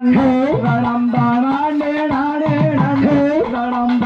ரணம் தானே நானே நன்னே ரணம்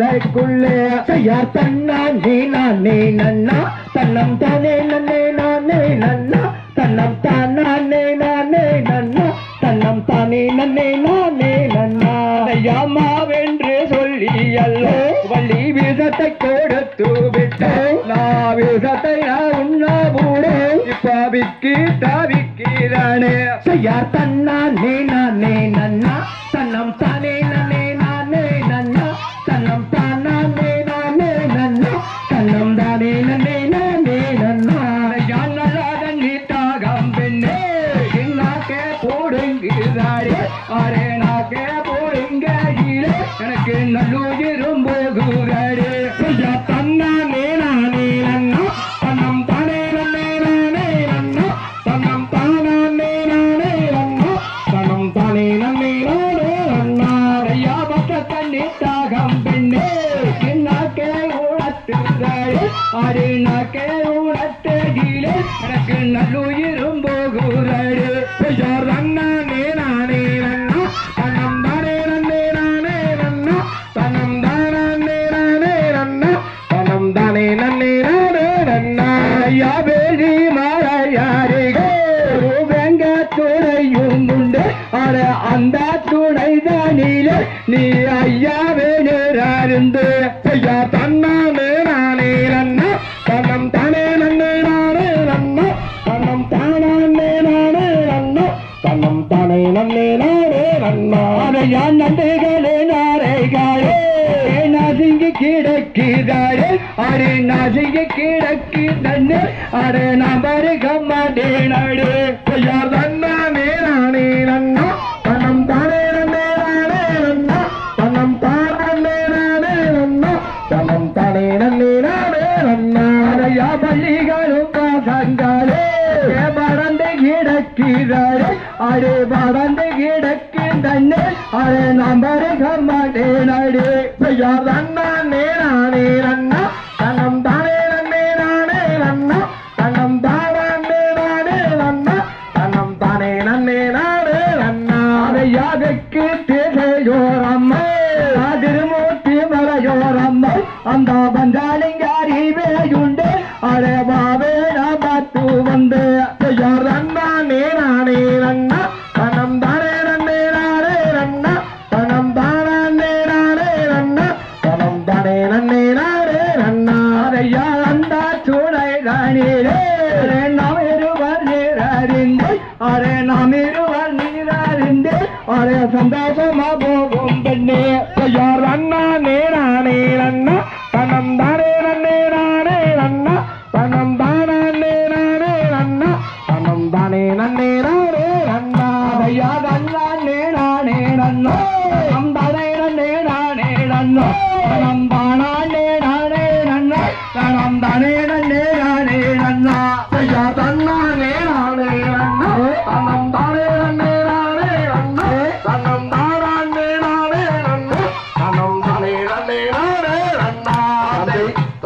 தந்தைக்குள்ளே புதடி தன்னா நீ நான் நீ நன்னா. தன்னம் தானே நன்னே நானே நன்னா. தன்னம் தானே நானே நன்னா. தன்னம் தானே நன்னே நானே நன்னா. அம்மாவென்று சொல்லி அல்லோ வள்ளி விஷத்தை கொடுத்து விட்டேன் நான் விஷத்தை நான் உண்ணா பூடே இப்ப விக்கி தவிக்கிறானே செய்ய தன்னா நீ நானே நன்னா. தன்னம் தானே போடுங்கிறாரே அரே நாக்கே போடுங்கிறே எனக்கு நல்லுயிரும் போகுறாரே செய்ய தன்னா நானே நன்னா தன்னம் தானே நானே நன்னா. தன்னம் தானே நானே நன்னா தன்னம் தானே நானே நன்னா. ஐயா பக்க தண்ணி தாகம் பெண்ணே என்னாக்கே உணர்த்துகிறாரே அரே நாக்கே உணர்த்துகிறே எனக்கு நல்லுயிரும் செய்ய ஐயா வேலி மாறையாரிகே வெங்க துணையும் உண்டு. அட அந்த துணை தானிலே நீ ஐயா வேணுறாருந்து. ஐயா தன்னானே நானே நன்னா. தன்னம் தானே நன்னே நானே நன்னா. தன்னம் தானே நானே நன்னா. தன்னம் தானே நன்னே நானே நன்னா. அதையா நன்றிகளே நாரைகாரே நாசிங்க கிடக்கிறாரே அरे நாசிங்க கிடக்கு தண்ணே அरे கம்மாடே நாடு. ஐயா தன்னானே நானே நன்னா. பணம் தானே நன்னே நானே நன்னா. பணம் தானே நானே நன்னா. பணம் தானே நன்னே நானே நன்னா. அதையா பள்ளிகளும் பாசங்களே கிடக்கிறாரே அடே பறந்து கிடக்கும் தண்ணே. அरे நம்பரு கம்மாடேனடே ஐயா தன்னானே நானே நன்னா. தன்னம் தானே நன்னே நானே நன்னா. தன்னம் தானே நானே நன்னா. தன்னம் தானே நன்னே நானே நன்னா. அதையாவுக்கு திசையோரம்மா திருமூர்த்தி மலையோரம்மா அந்த பஞ்சாலிங்காரி வேயுண்டு அரை பாவே நாம் இருவர் நீரறிந்து அரே சந்தோஷமா போகும் பெண்ணே. ஐயா ரன்னானே நானே நன்னா தன்னம் தானே நன்னே நானே நன்னா தன்னம் தானே நானே நன்னா தன்னம் தானே நன்னே நானே நன்னா அதையா தன்னானே நானே நன்னோ நம் தானே நன்னே நானே நன்னோ